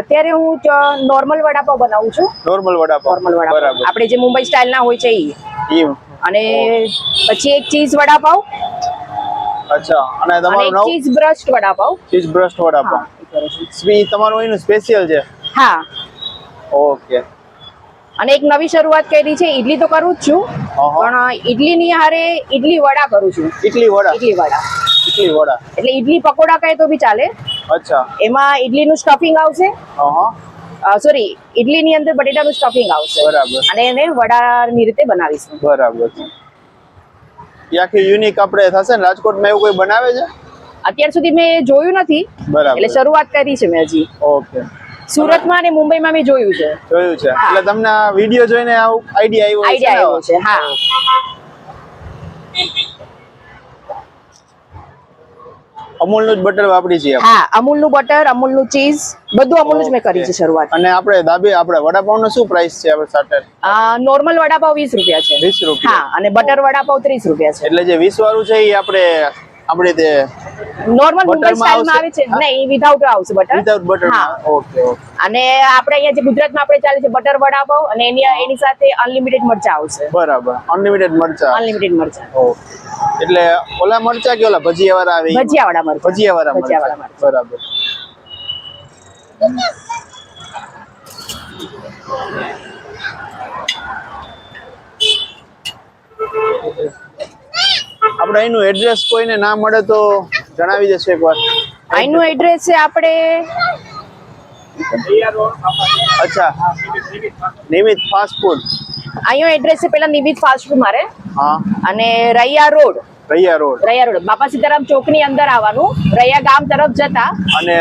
અત્યારે હું નોર્મલ વડાપાવ બનાવું છું. નોર્મલ વડાપાવ. નોર્મલ વડાપાવ. આપણે જે મુંબઈ સ્ટાઇલ ના હોય છે એ અને પછી એક ચીઝ વડાપાવ. અચ્છા. અને તમારું એક નવું cheese burst vada pav. Cheese burst vada pav. સ્વી તમારું એનું સ્પેશિયલ છે? હા. ઓકે. અને એક નવી શરૂઆત કરી છે. ઈડલી તો કરું જ છું. પણ ઈડલી ની હારે ઈડલી વડા કરું છું. ઇડલી વડા? ઈડલી વડા. ઇડલી વડા. એટલે ઈડલી પકોડા કહે તો બી ચાલે. અચ્છા. એમાં ઈડલીનું સ્ટફિંગ આવશે. હા સોરી ઇડલીની અંદર બટેટાનું સ્ટફિંગ આવશે. બરાબર. અને એને વડાની રીતે બનાવીશું. બરાબર. આખી યુનિક આપણે થશે ને રાજકોટમાં એવું કોઈ બનાવે છે? અત્યાર સુધી મેં જોયું નથી. બરાબર. એટલે શરૂઆત કરી છે મેં હજી. ઓકે. સુરતમાં અને મુંબઈમાં મેં જોયું છે. જોયું છે. એટલે તમને આ વીડિયો જોઈને આઈડિયા આવ્યો આઈડિયા આવ્યો છે હા. અમૂલનું જ બટર વાપરી આપણે. હા અમૂલનું બટર અમૂલનું ચીઝ બધું અમૂલનું જ મેં કરી છે શરૂઆત. અને આપણે દાબી આપણે વડાપાવનો શું પ્રાઇસ છે આપણે સ્ટાર્ટર નોર્મલ વડાપાવ વીસ રૂપિયા છે. વીસ રૂપિયા. હા અને બટર વડાપાવ ત્રીસ રૂપિયા છે. એટલે જે 20 વાળું છે એ આપણે આપણે તે નોર્મલ મુંબઈ સ્ટાઇલમાં આવે? છે. નહીં વિધાઉટ આવશે બટર વિધાઉટ બટર હા. ઓકે અને આપણે અહીંયા જે ગુજરાતમાં આપણે ચાલે છે બટર વડાપાવ અને એની એની સાથે અનલિમિટેડ મરચા આવશે. બરાબર. અનલિમિટેડ મરચા. અનલિમિટેડ મરચા. ઓકે એટલે ઓલા મરચા કે ઓલા ભજીયા વાળા આવે? ભજીયા વાળા મરચા. ભજીયા વાળા ભજીયા મરચા. Thank બરાબર. આપણે અહીંનું એડ્રેસ કોઈને ના મળે તો જણાવી દેશો એકવાર અહીંનું એડ્રેસ છે આપણે અચ્છા નિમિત ફાસ્ટ ફૂડ અહીંનું એડ્રેસ છે પેલા નિમિત ફાસ્ટ ફૂડ મારે. હા. અને Raiya road. Raiya road. Raiya road. Bapa Sitaram ચોકની અંદર આવવાનું. રૈયા ગામ તરફ જતા. અને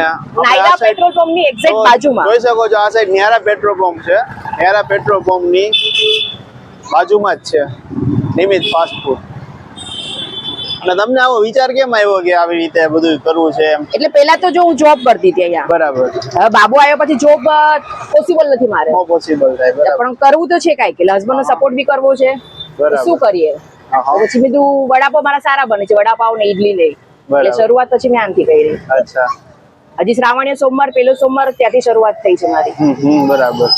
નાયરા પેટ્રોલ પંપની એક્ઝેક્ટ બાજુમાં. જોઈ શકો છો આ સાઈડ ન્યારા પેટ્રોલ પંપ છે. ન્યારા પેટ્રોલ પંપની બાજુમાં જ છે. નિમિત ફાસ્ટ ફૂડ અને તમને આવો વિચાર કેમ આવ્યો કે આવી રીતે બધું કરવું છે એમ? એટલે પેલા તો જો હું જોબ કરતી હતી અહીંયા. બરાબર. હવે બાબુ આવ્યો પછી જોબ પોસિબલ નથી મારે. નો પોસિબલ થાય પણ કરવું તો છે કાંઈક એટલે હસબન્ડ નો સપોર્ટ બી કરવો છે. બરાબર. શું કરીએ. પછી બીજું વડાપાવ મારા સારા બને છે વડાપાવ ને ઈડલી લઈ. એટલે શરૂઆત પછી મેં આમથી કરી. અચ્છા. હજી શ્રાવણીય સોમવાર પેલો સોમવાર ત્યાંથી શરૂઆત થઈ છે મારી. બરાબર.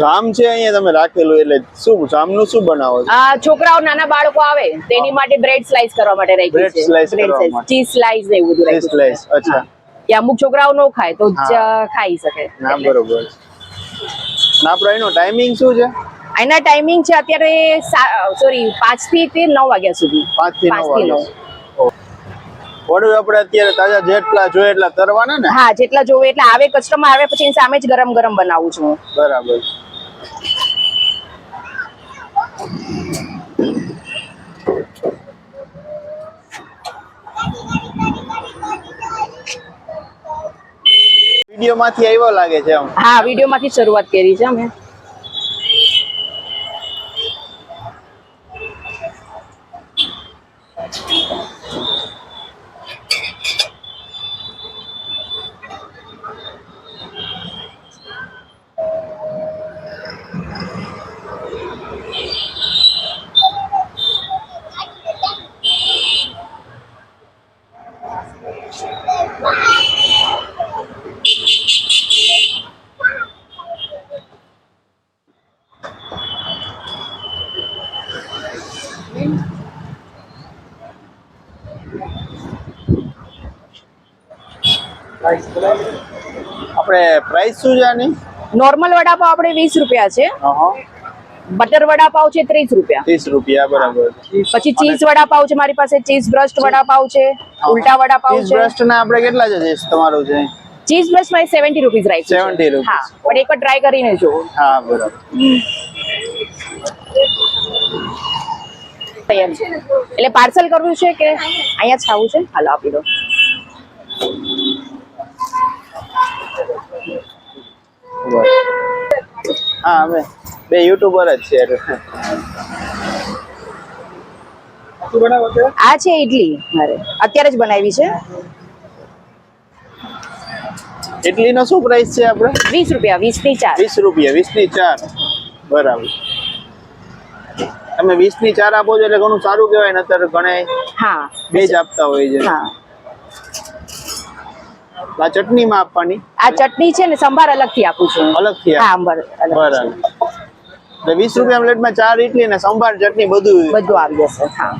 જામ છે અહીંયા તમે રાખેલું એટલે શું જામનું શું બનાવો છો? આ છોકરાઓ નાના બાળકો આવે તેની માટે બ્રેડ સ્લાઈસ કરવા માટે રાખી Bread છે. slice કરવા ચીઝ સ્લાઈસ ને એવું બધું રાખ્યું છે. અચ્છા. કે અમુક છોકરાઓ નો ખાય તો ખાઈ શકે ના બરોબર. ના એનો ટાઈમિંગ શું છે? એના ટાઈમિંગ છે અત્યારે સોરી પાંચથી તે નવ વાગ્યા સુધી. પાંચથી નવ. નવ. આપણે અત્યારે તાજા જેટલા જોઈએ એટલા તરવાના ને? હા જેટલા જોવે એટલે આવે કસ્ટમર આવે પછી એની સામે જ ગરમ ગરમ બનાવું છું બરાબર. વીડિયો માંથી આવ્યો લાગે છે આમ હા વીડિયો માંથી શરૂઆત કરી છે અમે. આપણે પ્રાઇસ શું છે આની? નોર્મલ વડાપાવ આપણે વીસ રૂપિયા છે. બટર વડાપાવ છે ત્રીસ રૂપિયા. ત્રીસ રૂપિયા બરાબર. પછી ચીઝ વડાપાવ છે મારી પાસે ચીઝ બ્રસ્ટ વડાપાવ છે ઉલટા વડાપાવ ચીઝ છે. બ્રસ્ટ ના આપણે કેટલા છે તમારું છે? ચીઝ બ્રસ્ટમાં સેવન્ટી રૂપીઝ રાઈટ 70 rupees. હા પણ એક વાર ટ્રાય કરીને જો હા બરાબર. તૈયાર છે. એટલે પાર્સલ કરવું છે કે અહીંયા છાવું છે? હાલો આપી દો. હા અમે બે યુટ્યુબર જ છે. આ છે ઇડલી મારે. અત્યારે જ બનાવી છે. ઇડલીનો શું પ્રાઇસ છે આપણે? વીસ રૂપિયા વીસની ચાર. વીસ રૂપિયા વીસની 4 બરાબર. તમે વીસની ચાર આપો છો એટલે ઘણું સારું કહેવાય ને અત્યારે ઘણા હા. બે જ આપતા હોય છે. હા. આ ચટણીમાં આપવાની? આ ચટણી છે ને સંભાર અલગથી આપું છું. અલગથી હા આપ- અંબર અલગ બરાબર. એટલે વીસ રૂપિયા પ્લેટમાં ચાર ઇડલી ને સંભાર ચટણી બધું બધું આવી જશે હા.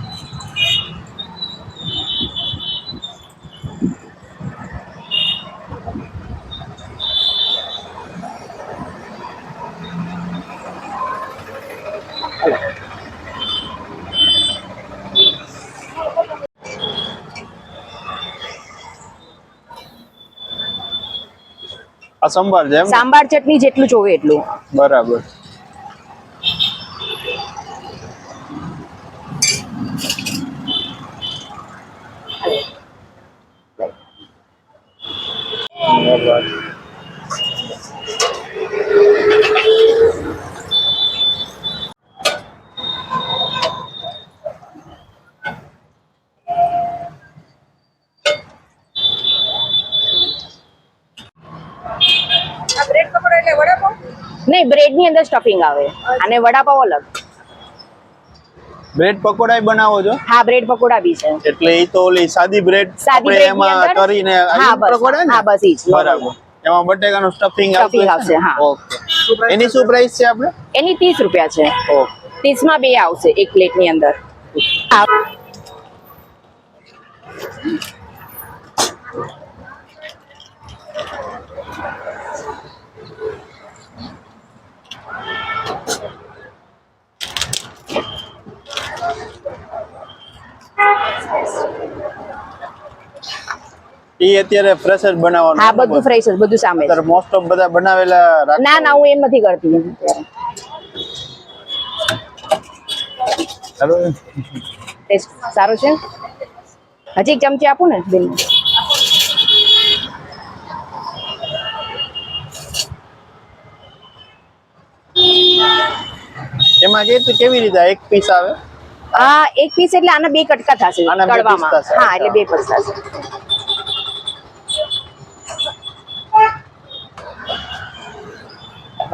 આ સંભાર છે સાંભાર ચટણી જેટલું જોવે એટલું બરાબર બરાબર. નહીં બ્રેડની અંદર સ્ટફિંગ આવે. અને વડાપાવ અલગ. બ્રેડ પકોડા બનાવો છો? હા બ્રેડ પકોડા બી છે. એટલે એ તો ઓલી સાદી બ્રેડ સાદી એમાં કરીને હા, પકોડા હા, બસ ઈ બરાબર. એમાં બટેકાનું સ્ટફિંગ આવશે, હા. ઓકે. એની શું પ્રાઇસ છે આપણે એની ત્રીસ રૂપિયા છે. ઓકે. ત્રીસમાં બે આવશે એક પ્લેટની અંદર. હા. એ અત્યારે ફ્રેશ જ બનાવવાનું હા બધું ફ્રેશ જ બધું સામે. અત્યારે મોસ્ટ ઓફ બધા બનાવેલા ના ના હું એમ નથી કરતી હેલો. ટેસ્ટ સારો છે? હજી એક ચમચી આપું ને બેન. એમાં કે કેવી રીતે એક પીસ આવે? આ એક પીસ એટલે આના બે કટકા થશે કડવામાં હા એટલે બે પીસ થશે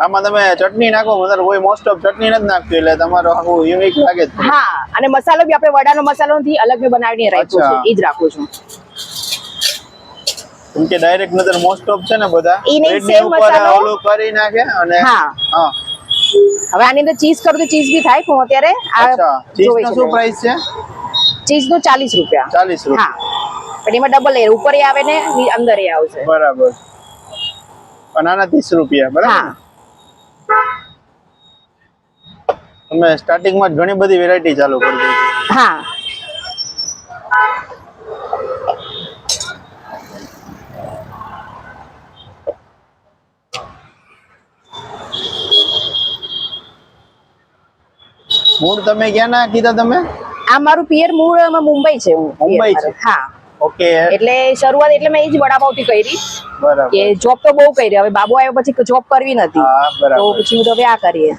આમાં તમે ચટણી નાખો મતલબ કોઈ મોસ્ટ ઓફ ચટણી નથી નાખતું એટલે તમારો આખું યુનિક લાગે છે હા અને મસાલો બી આપણે વડાનો મસાલો નથી અલગ મેં બનાવીને રાખ્યો છે એ જ રાખું છું. કેમ કે ડાયરેક્ટ નજર મોસ્ટ ઓફ છે ને બધા? ઈ નહીં, bread ની same ઉપર મસાલો. ઓલું કરી નાખે અને હા. હા. હવે આની અંદર ચીઝ કરું તો ચીઝ બી થાય પણ અત્યારે આ ચીઝ નો શું પ્રાઇસ છે? ચીઝનું ચાલીસ રૂપિયા. ચાલીસ હા. પણ એમાં ડબલ લેયર ઉપર આવે ને અંદર એ આવશે. બરાબર. અને આના ત્રીસ રૂપિયા બરાબર હા તમે સ્ટાર્ટિંગમાં જ ઘણી બધી વેરાયટી ચાલુ કરી દીધી. હા. મૂળ તમે ક્યાં ના કીધા તમે? આ મારું પિયર મૂળ મુંબઈ છે હું. મુંબઈ છે? હા. ઓકે. એટલે શરૂઆત એટલે મેં એ જ વડાપાવથી કરી. બરાબર. કે જોબ તો બહુ કરી હવે બાબુ આવ્યો પછી જોબ કરવી નથી. તો પછી હું તો હવે આ કરીએ.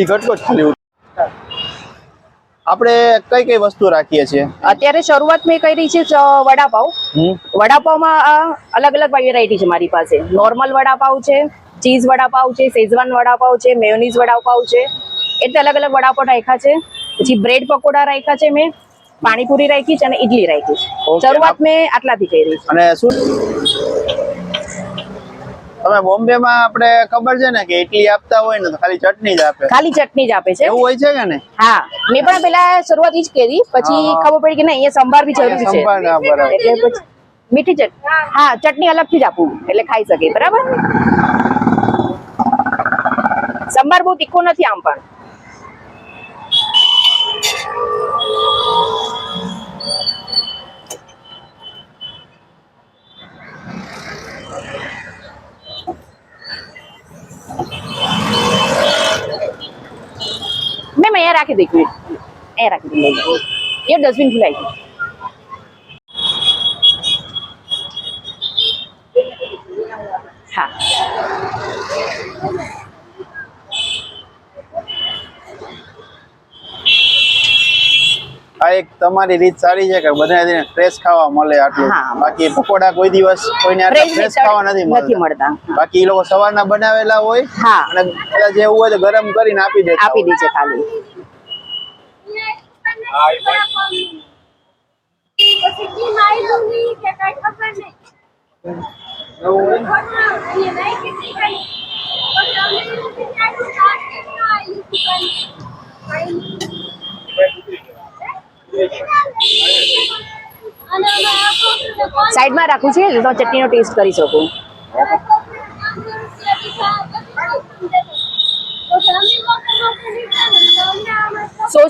ઈ ઘટકો જ ખાલી આપણે કઈ કઈ વસ્તુ રાખીએ છીએ? અત્યારે શરૂઆત મેં કરી છે વડાપાવ. વડાપાવમાં આ અલગ અલગ વેરાયટી છે મારી પાસે. નોર્મલ વડાપાવ છે ચીઝ વડાપાવ છે શેઝવાન વડાપાવ છે મેયોનીઝ વડાપાવ છે. એટલે અલગ અલગ વડાપાવ રાખ્યા છે. પછી બ્રેડ પકોડા રાખ્યા છે મેં પાણીપુરી રાખી છે અને ઇડલી રાખી છે. શરૂઆત મેં આટલાથી કરી. છે અને શું? તમે બોમ્બે માં આપણે ખબર છે ને કે ઇડલી આપતા હોય ને તો ખાલી ચટણી જ આપે. ખાલી ચટણી જ આપે છે. એવું હોય છે કે ને હા. મેં પણ પેલા શરૂઆત જ કરી પછી ખબર પડી કે ના અહીંયા સંભાર બી જરૂરી છે. સંભાર ના બરાબર. એટલે પછી મીઠી ચટણી હા ચટણી અલગથી જ આપું એટલે ખાઈ શકે બરાબર? સંભાર બહુ તીખો નથી આમ પણ. રાખી દો એક મિનિટ. રાખી દો. એ ડસ્ટબિન ખુલાઈ ગયું હા. આ એક તમારી રીત સારી છે કે બધાને ફ્રેશ ખાવા મળે આટલું. હા. બાકી પકોડા કોઈ દિવસ કોઈને ફ્રેશ ખાવા નથી મળતા. બાકી એ લોકો સવારના બનાવેલા હોય હા. અને કદાચ એવું હોય તો ગરમ કરીને આપી દે આપી દે છે ખાલી. સાઈડમાં રાખું છે તો ચટણીનો ટેસ્ટ કરી શકું.